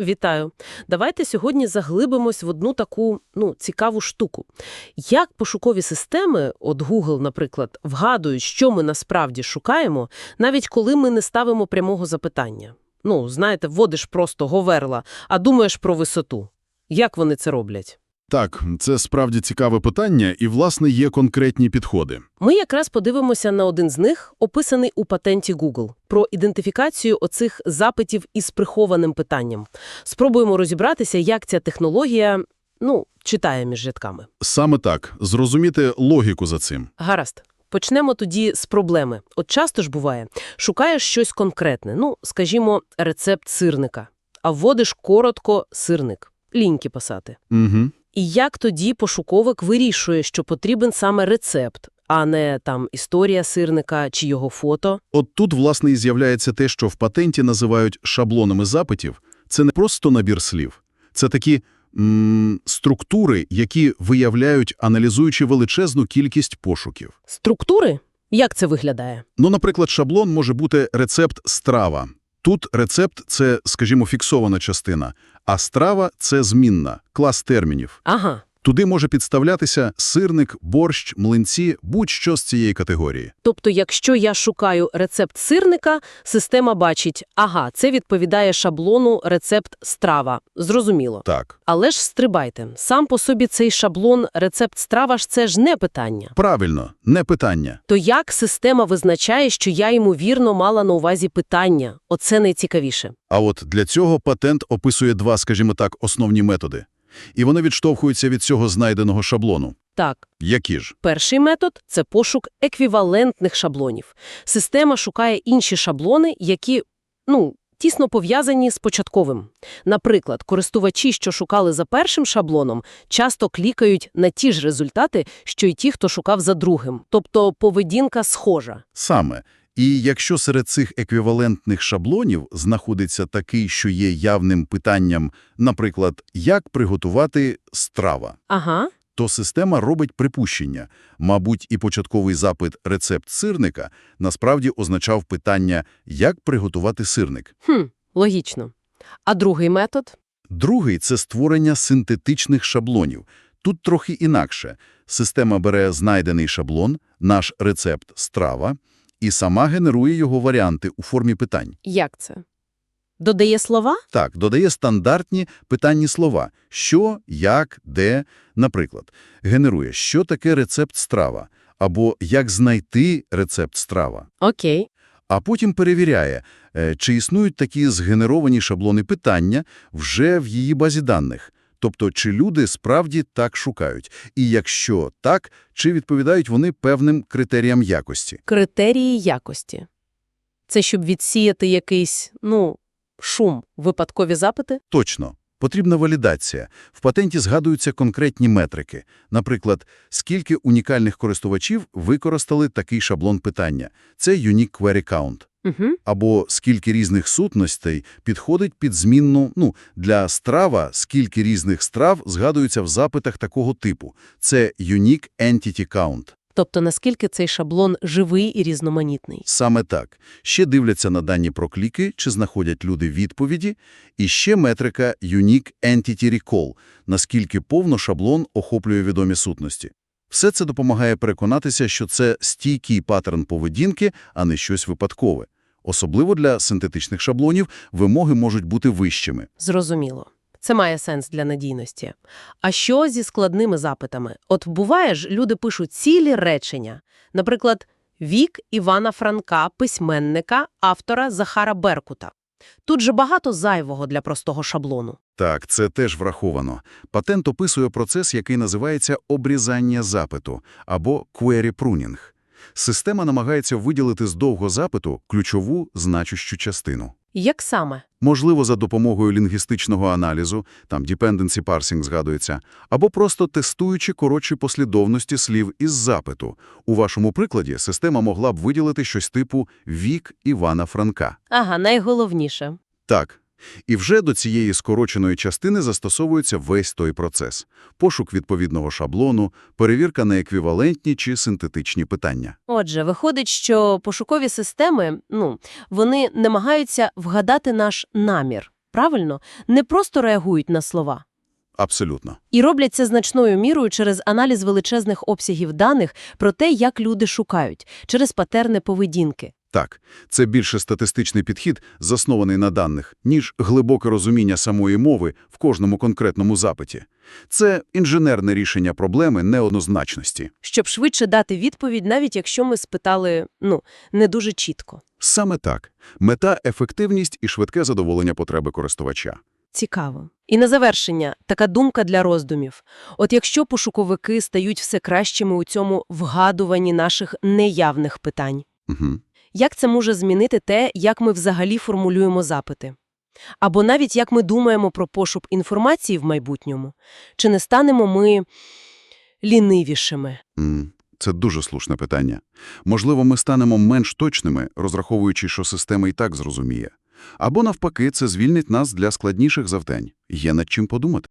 Вітаю. Давайте сьогодні заглибимось в одну таку, ну, цікаву штуку. Як пошукові системи, от Google, наприклад, вгадують, що ми насправді шукаємо, навіть коли ми не ставимо прямого запитання. Ну, знаєте, вводиш просто говерла, а думаєш про висоту. Як вони це роблять? Так, це справді цікаве питання, і, власне, є конкретні підходи. Ми якраз подивимося на один з них, описаний у патенті Google, про ідентифікацію оцих запитів із прихованим питанням. Спробуємо розібратися, як ця технологія, ну, читає між рядками. Саме так, зрозуміти логіку за цим. Гаразд. Почнемо тоді з проблеми. От часто ж буває, шукаєш щось конкретне, ну, скажімо, рецепт сирника, а вводиш коротко «сирник». Ліньки писати. Угу. І як тоді пошуковик вирішує, що потрібен саме рецепт, а не там історія сирника чи його фото? От тут, власне, і з'являється те, що в патенті називають шаблонами запитів. Це не просто набір слів. Це такі м структури, які виявляють, аналізуючи величезну кількість пошуків. Структури? Як це виглядає? Ну, наприклад, шаблон може бути рецепт страва. Тут рецепт – це, скажімо, фіксована частина, а страва – це змінна, клас термінів. Ага. Туди може підставлятися сирник, борщ, млинці, будь-що з цієї категорії. Тобто, якщо я шукаю рецепт сирника, система бачить, ага, це відповідає шаблону рецепт страва. Зрозуміло. Так. Але ж стрибайте. Сам по собі цей шаблон рецепт страва ж це ж не питання. Правильно, не питання. То як система визначає, що я ймовірно мала на увазі питання? Оце найцікавіше. А от для цього патент описує два, скажімо так, основні методи. І вони відштовхуються від цього знайденого шаблону. Так, Які ж? перший метод – це пошук еквівалентних шаблонів. Система шукає інші шаблони, які, ну, тісно пов'язані з початковим. Наприклад, користувачі, що шукали за першим шаблоном, часто клікають на ті ж результати, що й ті, хто шукав за другим. Тобто поведінка схожа. Саме. І якщо серед цих еквівалентних шаблонів знаходиться такий, що є явним питанням, наприклад, як приготувати страва, Ага. то система робить припущення. Мабуть, і початковий запит «рецепт сирника» насправді означав питання «як приготувати сирник?». Хм, логічно. А другий метод? Другий – це створення синтетичних шаблонів. Тут трохи інакше. Система бере знайдений шаблон, наш рецепт страва, і сама генерує його варіанти у формі питань. Як це? Додає слова? Так, додає стандартні питанні слова – що, як, де. Наприклад, генерує «що таке рецепт страва» або «як знайти рецепт страва». Окей. А потім перевіряє, е, чи існують такі згенеровані шаблони питання вже в її базі даних. Тобто, чи люди справді так шукають. І якщо так, чи відповідають вони певним критеріям якості. Критерії якості. Це щоб відсіяти якийсь, ну, шум, випадкові запити? Точно. Потрібна валідація. В патенті згадуються конкретні метрики. Наприклад, скільки унікальних користувачів використали такий шаблон питання. Це Unique Query Count. Угу. Або скільки різних сутностей підходить під змінну, ну, для страва, скільки різних страв згадуються в запитах такого типу. Це Unique Entity Count. Тобто, наскільки цей шаблон живий і різноманітний. Саме так. Ще дивляться на дані про кліки, чи знаходять люди відповіді. І ще метрика Unique Entity Recall, наскільки повно шаблон охоплює відомі сутності. Все це допомагає переконатися, що це стійкий паттерн поведінки, а не щось випадкове. Особливо для синтетичних шаблонів вимоги можуть бути вищими. Зрозуміло. Це має сенс для надійності. А що зі складними запитами? От буває ж, люди пишуть цілі речення. Наприклад, «Вік Івана Франка, письменника, автора Захара Беркута». Тут же багато зайвого для простого шаблону. Так, це теж враховано. Патент описує процес, який називається обрізання запиту або query pruning. Система намагається виділити з довго запиту ключову значущу частину. Як саме? Можливо, за допомогою лінгвістичного аналізу, там dependency parsing згадується, або просто тестуючи коротші послідовності слів із запиту. У вашому прикладі система могла б виділити щось типу «вік Івана Франка». Ага, найголовніше. Так. І вже до цієї скороченої частини застосовується весь той процес. Пошук відповідного шаблону, перевірка на еквівалентні чи синтетичні питання. Отже, виходить, що пошукові системи, ну, вони намагаються вгадати наш намір. правильно, не просто реагують на слова. Абсолютно. І роблять це значною мірою через аналіз величезних обсягів даних про те, як люди шукають, через патерни поведінки. Так, це більше статистичний підхід, заснований на даних, ніж глибоке розуміння самої мови в кожному конкретному запиті. Це інженерне рішення проблеми неоднозначності. Щоб швидше дати відповідь, навіть якщо ми спитали, ну, не дуже чітко. Саме так. Мета – ефективність і швидке задоволення потреби користувача. Цікаво. І на завершення така думка для роздумів. От якщо пошуковики стають все кращими у цьому вгадуванні наших неявних питань, Угу. Як це може змінити те, як ми взагалі формулюємо запити? Або навіть як ми думаємо про пошук інформації в майбутньому? Чи не станемо ми лінивішими? Це дуже слушне питання. Можливо, ми станемо менш точними, розраховуючи, що система і так зрозуміє. Або навпаки, це звільнить нас для складніших завдань. Є над чим подумати.